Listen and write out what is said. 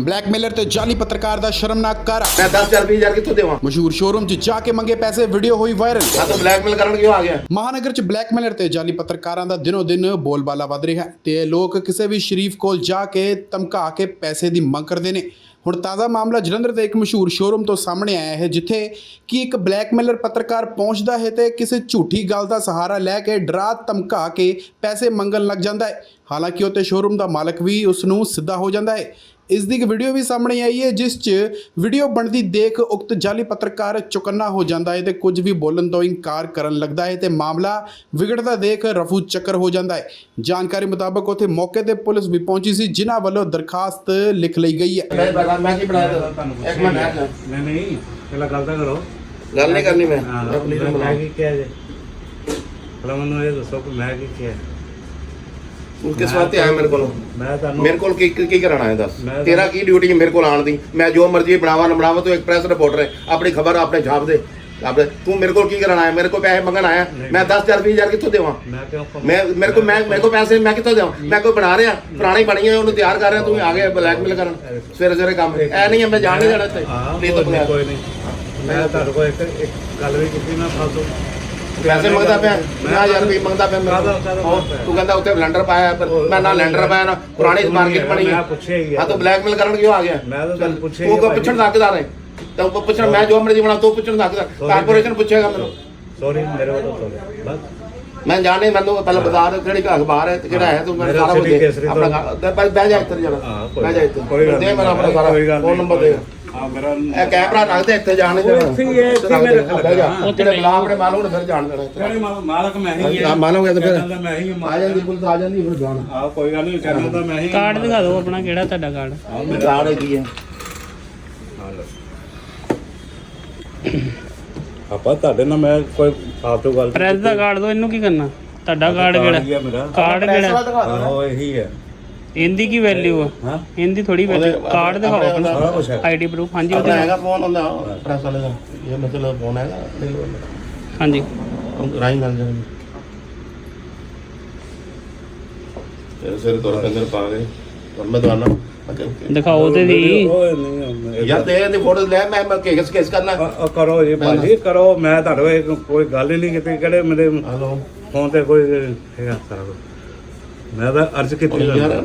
Blackmailer ਤੇ ਜਾਲੀ ਪੱਤਰਕਾਰ ਦਾ ਸ਼ਰਮਨਾਕ ਕਾਰਾ। ਮੈਂ 10000 ਰੁਪਏ ਯਾਰ ਕਿੱਥੋਂ ਦੇਵਾਂ? ਮਸ਼ਹੂਰ ਸ਼ੋਰੂਮ 'ਚ ਜਾ ਕੇ ਮੰਗੇ ਪੈਸੇ ਵੀਡੀਓ ਹੋਈ ਵਾਇਰਲ ਆ ਤਾਂ ਬਲੈਕਮੇਲ ਕਰਨ ਕਿਉਂ ਆ ਗਿਆ? ਮਹਾਨਗਰ 'ਚ ਬਲੈਕਮੇਲਰ ਤੇ ਜਾਲੀ ਪੱਤਰਕਾਰਾਂ ਦਾ ਦਿਨੋ ਦਿਨ ਬੋਲਬਾਲਾ ਵੱਧ ਰਿਹਾ ਹੈ ਤੇ ਲੋਕ ਕਿਸੇ ਵੀ ਸ਼ਰੀਫ ਕੋਲ ਜਾ ਕੇ ਧਮਕਾ ਕੇ ਪੈਸੇ ਦੀ ਮੰਗ ਕਰਦੇ ਨੇ। ਹੁਣ ਤਾਜ਼ਾ ਮਾਮਲਾ ਜਲੰਧਰ ਦੇ ਇੱਕ ਮਸ਼ਹੂਰ ਸ਼ੋਰੂਮ ਤੋਂ ਸਾਹਮਣੇ ਆਇਆ ਹੈ ਜਿੱਥੇ ਕਿ ਇੱਕ ਬਲੈਕਮੇਲਰ ਪੱਤਰਕਾਰ ਪਹੁੰਚਦਾ ਹੈ ਤੇ ਕਿਸੇ ਝੂਠੀ ਗੱਲ ਦਾ ਸਹਾਰਾ ਲੈ ਕੇ ਡਰਾ ਧਮਕਾ ਕੇ ਪੈਸੇ ਮੰਗਣ ਲੱਗ ਜਾਂਦਾ ਹੈ। ਹਾਲਾਂਕਿ ਉਹ ਤੇ ਸ਼ੋਰੂਮ ਦਾ ਮਾਲਕ ਵੀ ਉਸ ਨੂੰ ਸਿੱਧਾ ਹੋ ਜਾਂਦਾ ਹੈ। ਇਸ ਦੀ ਇੱਕ ਵੀਡੀਓ ਵੀ ਸਾਹਮਣੇ ਆਈ ਹੈ ਜਿਸ 'ਚ ਵੀਡੀਓ ਬਣਦੀ ਦੇਖ ਉਕਤ ਜਾਲੀ ਪੱਤਰਕਾਰ ਚੁਕੰਨਾ ਹੋ ਜਾਂਦਾ ਹੈ ਤੇ ਕੁਝ ਵੀ ਬੋਲਣ ਤੋਂ ਇਨਕਾਰ ਕਰਨ ਲੱਗਦਾ ਹੈ ਤੇ ਮਾਮਲਾ ਵਿਗੜਦਾ ਦੇਖ ਰਫੂ ਚੱਕਰ ਹੋ ਜਾਂਦਾ ਹੈ। ਜਾਣਕਾਰੀ ਮੁਤਾਬਕ ਉੱਥੇ ਮੌਕੇ ਤੇ ਪੁਲਿਸ ਵੀ ਪਹੁੰਚੀ ਸੀ ਜਿਨ੍ਹਾਂ ਵੱਲੋਂ ਦਰਖਾਸਤ ਲਿਖ ਲਈ ਗਈ ਹੈ। ਮੈਂ ਬਣਾ ਮੈਂ ਕੀ ਬਣਾਇਆ ਤੈਨੂੰ? ਇੱਕ ਮਿੰਟ ਠਹਿਰ ਜਾ। ਨਹੀਂ ਨਹੀਂ ਪਹਿਲਾਂ ਗੱਲ ਤਾਂ ਕਰੋ। ਗੱਲ ਨਹੀਂ ਕਰਨੀ ਮੈਂ। ਹਾਂ ਮੈਂ ਪੁਲਿਸ ਨੂੰ ਮੈਂ ਬੁਲਾਇਆ ਕੀ ਕਿਹਾ ਜੇ? ਪਹਿਲਾਂ ਮੈਨੂੰ ਇਹ ਦੱਸੋ ਕਿ ਮੈਂ ਕੀ ਕਿਹਾ। ਤੂੰ ਕਿਸ ਵਾਸਤੇ ਆਇਆ ਮੇਰੇ ਕੋਲ? ਮੈਂ ਤੁਹਾਨੂੰ ਮੇਰੇ ਕੋਲ ਕੀ ਕੀ ਕਰਨ ਆਇਆ ਦੱਸ? ਤੇਰਾ ਕੀ ਡਿਊਟੀ ਹੈ ਮੇਰੇ ਕੋਲ ਆਉਣ ਦੀ? ਮੈਂ ਜੋ ਮਰਜ਼ੀ ਬਣਾਵਾ ਨਾ ਬਣਾਵਾ ਤੂੰ ਇੱਕ ਪ੍ਰੈਸ ਰਿਪੋਰਟਰ ਹੈ। ਆਪਣੀ ਖਬਰ ਆਪਣੇ ਛਾਪ ਦੇ। ਆਪਣੇ ਤੂੰ ਮੇਰੇ ਕੋਲ ਕੀ ਕਰਨ ਆਇਆ ਮੇਰੇ ਕੋਲ ਪੈਸੇ ਮੰਗਣ ਆਇਆ। ਮੈਂ 10000 ਰੁਪਏ ਯਾਰ ਕਿੱਥੋਂ ਦੇਵਾਂ? ਮੈਂ ਕਿਉਂ ਮੈਂ ਮੇਰੇ ਕੋਲ ਮੈਂ ਮੇਰੇ ਕੋਲ ਪੈਸੇ ਮੈਂ ਕਿੱਥੋਂ ਦੇਵਾਂ? ਮੈਂ ਕੋਈ ਬਣਾ ਰਿਹਾ? ਪੁਰਾਣੀ ਬਣੀ ਹੈ ਉਹਨੂੰ ਤਿਆਰ ਕਰ ਰਿਹਾ ਤੂੰ ਆ ਗਿਆ ਬਲੈਕਮੇਲ ਕਰਨ। ਸਵੇਰੇ ਸਵੇਰੇ ਕੰਮ। ਐ ਨਹੀਂ ਹੈ ਮੈਂ ਜਾਣ ਨਹੀਂ ਹਾਂ ਕੋਈ ਤੋਂ ਨਹੀਂ ਬਗੈਰ। ਕੋਈ ਨਹੀਂ। ਮੈਂ ਤੁਹਾਡੇ ਕੋਲ ਇੱਕ ਇੱਕ ਗੱਲ ਵੀ ਕੀਤੀ ਨਾ ਫਾਲਤੂ। ਪੈਸੇ ਮੰਗਦਾ ਪਿਆ 50000 ਰੁਪਏ ਮੰਗਦਾ ਪਿਆ ਕੋਲ। ਪੈਸਾ? ਤੂੰ ਕਹਿੰਦਾ ਉੱਥੇ ਬਲੈਂਡਰ ਪਾਇਆ ਪਰ ਮੈਂ ਨਾ ਲੈਂਡਰ ਪਾਇਆ ਨਾ ਪੁਰਾਣੀ ਮਾਰਕੀਟ ਬਣੀ ਮੈਂ ਪੁੱਛਿਆ ਹੀ ਹੈ। ਹਾਂ ਤੂੰ ਬਲੈਕਮੇਲ ਕਰਨ ਕਿਉਂ ਆ ਗਿਆ? ਮੈਂ ਤਾਂ ਤੁਹਾਨੂੰ ਪੁੱਛਿਆ ਤੂੰ ਕੋ। ਪੁੱਛਣ ਸਕਦਾ ਹੈ? ਤੂੰ ਪੁੱਛਣ ਮੈਂ ਜੋ ਮਰਜ਼ੀ ਬਣਾ ਤੂੰ ਪੁੱਛਣ ਸਕਦਾ ਕਾਰਪੋਰੇਸ਼ਨ ਪੁੱਛੇਗਾ ਮੈਨੂੰ। ਸੌਰੀ ਮੇਰੇ ਵੱਲੋਂ ਸੌਰੀ ਬਸ। ਮੈਂ ਜਾਣੇ ਮੈਨੂੰ ਪਹਿਲਾਂ ਬਾਜ਼ਾਰ ਕਿਹੜੀ ਕਾ ਅਖਬਾਰ ਹੈ ਤੇ ਕਿਹੜਾ ਹੈ ਤੂੰ ਮੈਨੂੰ ਮੇਰਾ ਸਾਰਾ ਕੁਝ ਦੇ। ਆਪਣਾ ਬਹਿ ਜਾ ਇੱਥੇ ਜਰਾ। ਬਹਿ ਜਾ ਗੱਲ ਦੇ ਮੇਰਾ ਆਪਣਾ ਸਾਰਾ ਫੋਨ। ਨੰਬਰ ਦੇ। ਇਹ ਕੈਮਰਾ ਰੱਖ ਦੇ ਇੱਥੇ ਜਾਣ ਦੇ ਉਹ ਇੱਥੇ ਹੀ ਹੈ, ਇੱਥੇ ਜਾ। ਹਾਂ। ਜਿਹੜੇ ਬਲਾ ਆਪਣੇ ਮਾਲੂਮ ਨੇ ਫਿਰ ਜਾਣ ਦੇਣਾ ਇੱਥੇ। ਮਾਲ- ਮਾਲਕ ਮੈਂ ਹੀ ਹਾਂ, ਮਾਲਕ ਹੈ ਤਾਂ ਫਿਰ। ਮੈਂ ਹੀ ਹਾਂ ਆ ਜਾਂਦੀ ਪੁਲਿਸ ਆ ਜਾਂਦੀ ਫਿਰ ਜਾਣ। ਆ ਕੋਈ ਗੱਲ ਨਹੀਂ ਕਹਿੰਦਾ ਤਾਂ ਮੈਂ ਹੀ ਕਾਰਡ ਦਿਖਾ ਦਿਓ ਆਪਣਾ ਕਿਹੜਾ ਤੁਹਾਡਾ ਕਾਰਡ। ਮੇਰਾ ਜਾਣ ਕੀ ਹੈ ਆਪਾਂ ਤੁਹਾਡੇ ਨਾਲ ਮੈਂ ਕੋਈ ਫਾਲਤੂ ਗੱਲ ਪ੍ਰੈਸ ਦਾ ਕਾਰਡ ਦਿਓ ਇਹਨੂੰ ਕੀ ਕਰਨਾ? ਤੁਹਾਡਾ ਕਾਰਡ ਕਿਹੜਾ? ਕਾਰਡ ਕਿਹੜਾ? ਆਹੋ ਇਹੀ ਹੈ। ਇਹਦੀ ਕੀ ਵੈਲਿਊ ਆ? ਹਾਂ। ਇਹਦੀ ਥੋੜੀ ਵੈਲਿਊ ਕਾਰਡ ਦਿਖਾਓ ਆਪਣਾ ਸਾਰਾ ਕੁਝ ਹੈ ਆਈਡੀ ਪ੍ਰੂਫ ਹਾਂਜੀ ਆਪਣਾ ਉਹਦੇ ਹੈਗਾ ਫੋਨ ਹੁੰਦਾ ਪ੍ਰੈਸ ਵਾਲੇ ਦਾ। ਇਹ ਮਤਲਬ ਫੋਨ ਹੈਗਾ। ਹਾਂਜੀ। ਰਾਈ ਗੱਲ ਜਾਣੀ ਫਿਰ ਸਿਰ ਤੋਰ ਕੰਦਰ ਪਾ ਗਏ ਹੁਣ ਮੈਂ ਦਵਾਨਾ ਦਿਖਾਓ ਤੇ ਦੀ। ਓਏ ਨਹੀਂ ਯਾਰ ਦੇ ਦੇ ਫੋਟੋ ਲੈ ਮੈਂ ਮੈਂ ਕੇਸ ਕੇਸ ਕਰਨਾ। ਆ ਕਰੋ ਜੀ ਭਾਜੀ ਕਰੋ। ਮੈਂ ਤੁਹਾਡੇ ਕੋਲ ਕੋਈ ਗੱਲ ਹੀ ਨਹੀਂ ਕੀਤੀ। ਕਿਹੜੇ ਮੇਰੇ ਹਲੋ ਫੋਨ ਤੇ ਕੋਈ ਹੈਗਾ ਸਾਰਾ ਮੈਂ ਤਾਂ ਅਰਜ਼ ਕੀਤੀ ਯਾਰ